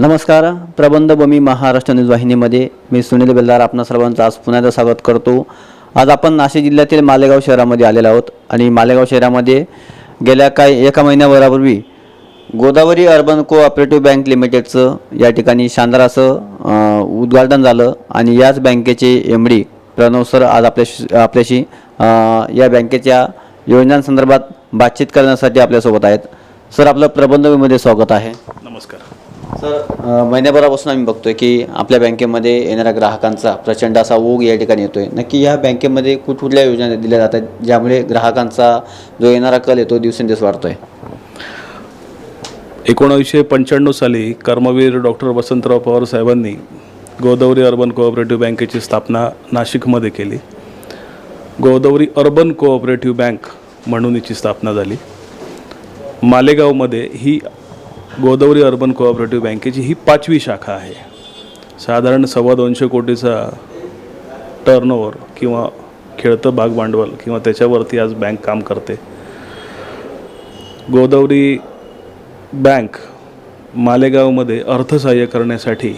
नमस्कार प्रबंध भूमी महाराष्ट्र न्यूज वाहिनीमध्ये मी सुनील बेल्दार आपणा सर्वांचं आज पुन्हा एकदा स्वागत करतो. आज आपण नाशिक जिल्ह्यातील मालेगाव शहरामध्ये आलेलो आहोत आणि मालेगाव शहरामध्ये गेल्या काही एका महिन्याभरापूर्वी गोदावरी अर्बन कोऑपरेटिव्ह बँक लिमिटेडचं या ठिकाणी शानदार असं उद्घाटन झालं आणि याच बँकेचे एम डी प्रणव सर आज आपल्याशी आपल्याशी या बँकेच्या योजनांसंदर्भात बातचीत करण्यासाठी आपल्यासोबत आहेत. सर आपलं प्रबंधमध्ये स्वागत आहे. नमस्कार. सर महिन्याभरापासून आम्ही बघतोय की आपल्या बँकेमध्ये येणाऱ्या ग्राहकांचा प्रचंड असा ओघ या ठिकाणी येतोय. नक्की या बँकेमध्ये कुठकुठल्या योजना दिल्या जातात ज्यामुळे ग्राहकांचा जो येणारा कल आहे तो दिवसेंदिवस वाढतोय? एकोणावीसशे पंच्याण्णव साली कर्मवीर डॉक्टर वसंतराव पवार साहेबांनी गोदावरी अर्बन कोऑपरेटिव्ह बँकेची स्थापना नाशिकमध्ये केली. गोदावरी अर्बन कोऑपरेटिव्ह बँक म्हणून हिची स्थापना झाली. मालेगावमध्ये ही गोदावरी अर्बन कोऑपरेटिव्ह बँकेची ही पाचवी शाखा आहे. साधारण सव्वा दोनशे कोटीचा टर्नओव्हर किंवा खेळतं भाग भांडवल किंवा त्याच्यावरती आज बँक काम करते. गोदावरी बँक मालेगावमध्ये अर्थसहाय्य करण्यासाठी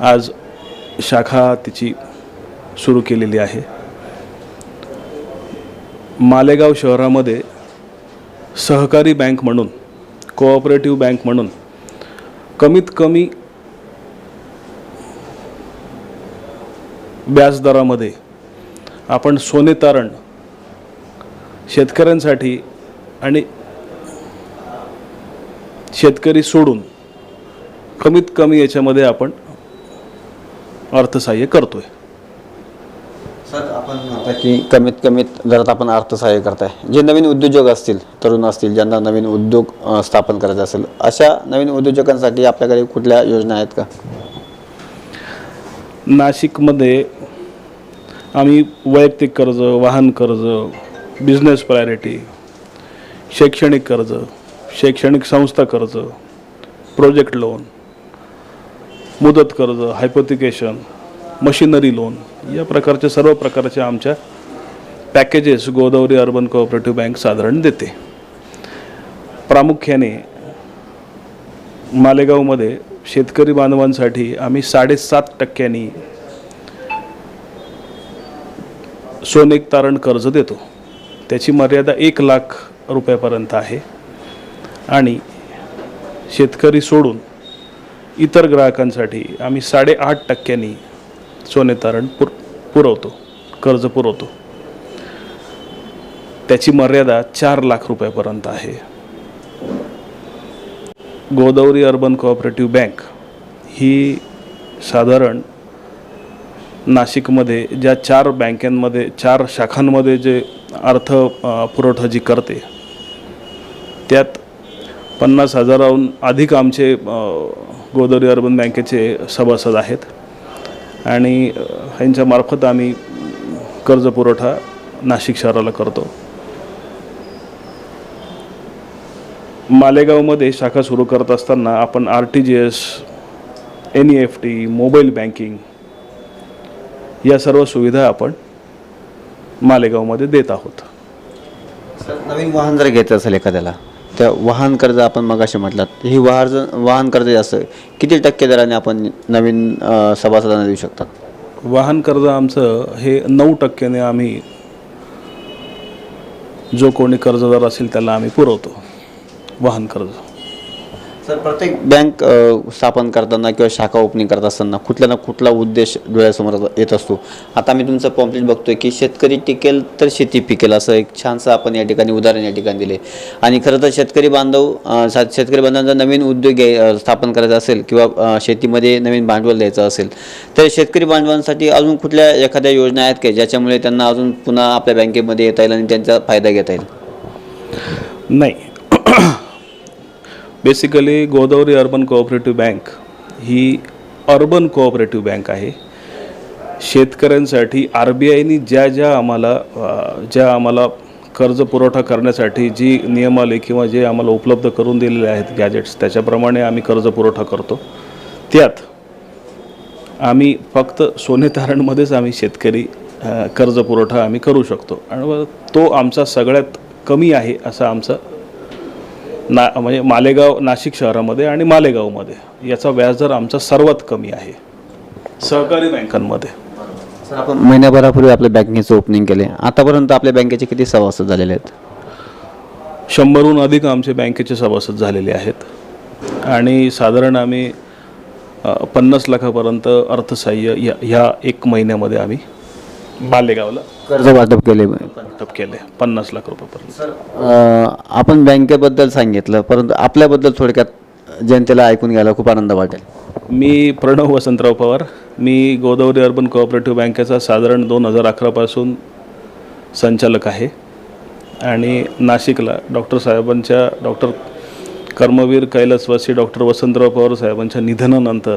आज शाखा तिची सुरू केलेली आहे. मालेगाव शहरामध्ये सहकारी बँक म्हणून कोऑपरेटिव्ह बँक म्हणून कमीत कमी व्याजदरामध्ये आपण सोने तारण शेतकऱ्यांसाठी आणि शेतकरी सोडून कमीत कमी याच्यामध्ये आपण अर्थसहाय्य करतोय. आहे आपण म्हणता की कमीत कमीत दरात आपण अर्थसहाय्य करताय जे नवीन उद्योजक असतील तरुण असतील ज्यांना नवीन उद्योग अ, स्थापन करायचा असेल अशा नवीन उद्योजकांसाठी आपल्याकडे कुठल्या योजना आहेत का? नाशिकमध्ये आम्ही वैयक्तिक कर्ज वाहन कर्ज बिझनेस प्रायोरिटी शैक्षणिक कर्ज शैक्षणिक संस्था कर्ज प्रोजेक्ट लोन मुदत कर्ज हायपोथिकेशन मशिनरी लोन या प्रकारच्या सर्व प्रकारच्या आमच्या packages Godavari urban cooperative bank साधारण देते. प्रामुख्याने मालेगावमध्ये शेतकरी बांधवांसाठी आम्ही साडेसात टक्क्यांनी सोनेक तारण कर्ज देतो. त्याची मर्यादा एक लाख रुपयापर्यंत आहे. आणि शेतकरी सोडून इतर ग्राहकांसाठी आम्ही साडेआठ टक्क्यांनी सोने तारण पुर पुरवतो कर्ज पुरवतो. त्याची मर्यादा चार लाख रुपयापर्यंत आहे. गोदावरी अर्बन कोऑपरेटिव्ह बँक ही साधारण नाशिकमध्ये ज्या चार बँकांमध्ये चार शाखांमध्ये जे अर्थ पुरवठा जी करते त्यात पन्नास हजाराहून अधिक आमचे गोदावरी अर्बन बँकेचे सभासद आहेत. आणि ह्यांच्यामार्फत आम्ही कर्ज पुरवठा नाशिक शहराला करतो. मालेगावमध्ये शाखा सुरू करत असताना आपण R T G S N E F T mobile banking या सर्व सुविधा आपण मालेगावमध्ये देत आहोत. सर नवीन वाहन जर घ्यायचं असेल एखाद्याला त्या वाहन कर्ज आपण मग असे म्हटलात ही वाहन वाहन कर्ज जे असं किती टक्के दराने आपण नवीन सभासदांना देऊ शकतात? वाहन कर्ज आमचं हे नऊ टक्क्याने आम्ही जो कोणी कर्जदार असेल त्याला आम्ही पुरवतो वाहन कर्ज. सर प्रत्येक बँक स्थापन करताना किंवा शाखा ओपनिंग करत असताना कुठला ना कुठला उद्देश डोळ्यासमोर येत असतो. आता मी तुमचं पॉम्पलेट बघतोय की शेतकरी टिकेल तर शेती पिकेल असं एक छानसं आपण या ठिकाणी उदाहरण या ठिकाणी दिले आणि खरं तर शेतकरी बांधव शेतकरी बांधवांचा नवीन उद्योग स्थापन करायचा असेल किंवा शेतीमध्ये नवीन भांडवल द्यायचं असेल तर शेतकरी बांधवांसाठी अजून कुठल्या एखाद्या योजना आहेत का ज्याच्यामुळे त्यांना अजून पुन्हा आपल्या बँकेमध्ये येता येईल आणि त्यांचा फायदा घेता येईल? नाही. Basically Godavari urban cooperative bank ही अर्बन कोऑपरेटिव्ह बँक आहे. शेतकऱ्यांसाठी आर बी आयनी ज्या ज्या आम्हाला ज्या आम्हाला कर्ज पुरवठा करण्यासाठी जी नियमावली किंवा जे आम्हाला उपलब्ध करून दिलेले आहेत गॅजेट्स त्याच्याप्रमाणे आम्ही कर्ज पुरवठा करतो. त्यात आम्ही फक्त सोने तारणमध्येच आम्ही शेतकरी कर्ज पुरवठा आम्ही करू शकतो. आणि तो आमचा सगळ्यात कमी आहे असा आमचा ना म्हणजे मालेगाव नाशिक शहरामध्ये आणि मालेगावमध्ये. याचा व्याजदर आमचा सर्वात कमी आहे. सहकारी बँकांमध्ये. सर आपण महिन्याभरापूर्वी आपल्या बँकेचं ओपनिंग केले. आतापर्यंत आपल्या बँकेचे किती सभासद झालेले आहेत? शंभरहून अधिक आमचे बँकेचे सभासद झालेले आहेत. आणि साधारण आम्ही पन्नास लाखापर्यंत अर्थसहाय्य या ह्या एक महिन्यामध्ये आम्ही मालेगावला कर्ज वाटप केले. वाटप केले. पन्नास लाख रुपयापर्यंत अं, आपण बँकेबद्दल सांगितलं परंतु आपल्याबद्दल थोडक्यात जनतेला ऐकून घ्यायला खूप आनंद वाटेल. मी प्रणव वसंतराव पवार. मी गोदावरी अर्बन कोऑपरेटिव्ह बँकेचा साधारण दोन हजार अकरापासून संचालक आहे. आणि नाशिकला डॉक्टर साहेबांच्या डॉक्टर कर्मवीर कैलासवासी डॉक्टर वसंतराव पवार साहेबांच्या निधनानंतर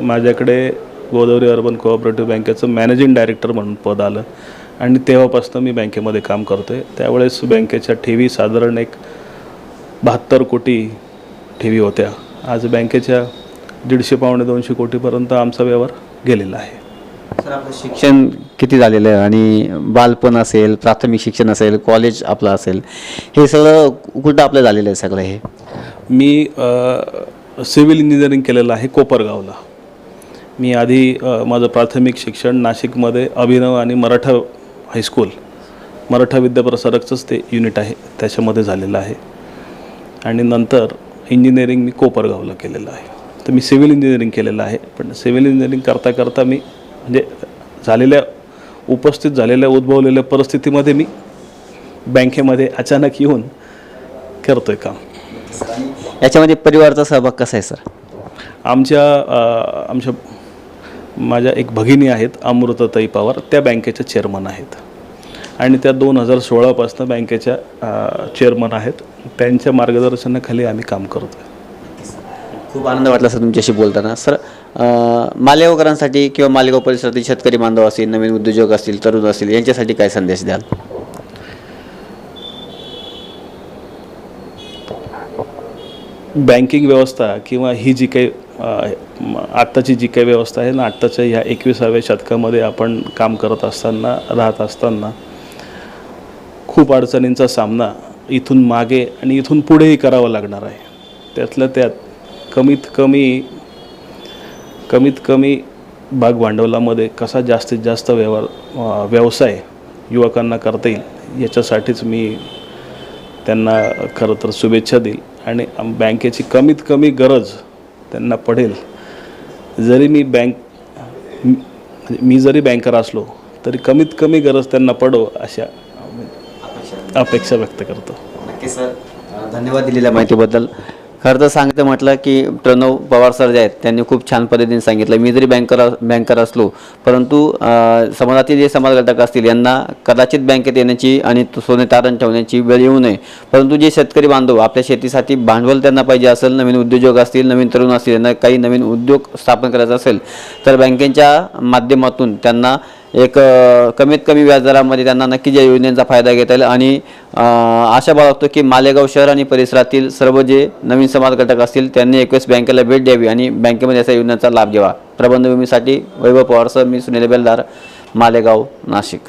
माझ्याकडे गोदावरी अर्बन कोऑपरेटिव्ह बँकेचं मॅनेजिंग डायरेक्टर म्हणून पद आलं. आणि तेव्हापासून मी बँकेमध्ये काम करतो आहे त्यावेळेस बँकेच्या ठेवी साधारण एक बहात्तर कोटी ठेवी होत्या. आज बँकेच्या दीडशे पावणे दोनशे कोटीपर्यंत आमचा व्यवहार गेलेला आहे. सर आपलं शिक्षण किती झालेलं आहे? आणि बालपण असेल प्राथमिक शिक्षण असेल कॉलेज आपलं असेल हे सगळं कुठं आपलं झालेलं आहे सगळं हे? मी सिव्हिल इंजिनिअरिंग केलेलं आहे कोपरगावला. मी आधी माझं प्राथमिक शिक्षण नाशिकमध्ये अभिनव आणि मराठा हायस्कूल मराठा विद्याप्रसारकचंच ते युनिट आहे त्याच्यामध्ये झालेलं आहे. आणि नंतर इंजिनिअरिंग मी कोपरगावला केलेलं आहे. तर मी सिव्हिल इंजिनिअरिंग केलेलं आहे पण सिव्हिल इंजिनिअरिंग करता करता मी म्हणजे झालेल्या उपस्थित झालेल्या उद्भवलेल्या परिस्थितीमध्ये मी बँकेमध्ये अचानक येऊन करतो आहे काम. याच्यामध्ये परिवाराचा सहभाग कसा आहे सर? आमच्या आमच्या माझ्या एक भगिनी आहेत अमृताताई पवार त्या बँकेच्या चेअरमन आहेत. आणि त्या दोन हजार सोळापासून बँकेच्या चेअरमन आहेत. त्यांच्या मार्गदर्शनाखाली आम्ही काम करतो खूप आनंद वाटला सर तुमच्याशी बोलताना. सर मालेगावकरांसाठी किंवा मालेगाव परिसरातील शेतकरी बांधव असतील नवीन उद्योजक असतील तरुण असतील यांच्यासाठी काय संदेश द्याल? बँकिंग व्यवस्था किंवा ही जी काही आत्ताची जी काही व्यवस्था आहे ना आत्ताच्या ह्या एकविसाव्या शतकामध्ये आपण काम करत असताना राहत असताना खूप अडचणींचा सामना इथून मागे आणि इथून पुढेही करावा लागणार आहे. त्यातल्या त्यात कमीत कमी कमीत कमी भाग भांडवलामध्ये कसा जास्तीत जास्त व्यवहार व्यवसाय युवकांना करता येईल याच्यासाठीच मी त्यांना खरं तर शुभेच्छा देईल. आणि बँकेची कमीत कमी गरज त्यांना पडेल. जरी मी बँक मी- जरी बँकर असलो तरी कमीत कमी गरज त्यांना पडो अशा अपेक्षा व्यक्त करतो. नक्की सर. धन्यवाद दिलेल्या माहितीबद्दल. खरं तर सांगायचं म्हटलं की प्रणव पवार सर जे आहेत त्यांनी खूप छान पद्धतीने सांगितलं. मी जरी बँकर बँकर असलो परंतु समाजातील जे समाज घटक असतील यांना कदाचित बँकेत येण्याची आणि तो सोने तारण ठेवण्याची वेळ येऊ नये. परंतु जे शेतकरी बांधव आपल्या शेतीसाठी भांडवल त्यांना पाहिजे असेल नवीन उद्योजक असतील नवीन तरुण असतील यांना काही नवीन उद्योग स्थापन करायचा असेल तर बँकेच्या माध्यमातून त्यांना एक कमीत कमी व्याजदरामध्ये त्यांना नक्कीच या योजनेचा फायदा घेता येईल आणि आशा बाळगतो की मालेगाव शहर आणि परिसरातील सर्व जे नवीन समाज घटक असतील त्यांनी एकवेळेस बँकेला भेट द्यावी आणि बँकेमध्ये अशा योजनेचा लाभ घ्यावा. प्रबंधभूमीसाठी वैभव पवारसह मी सुनील बेलदार मालेगाव नाशिक.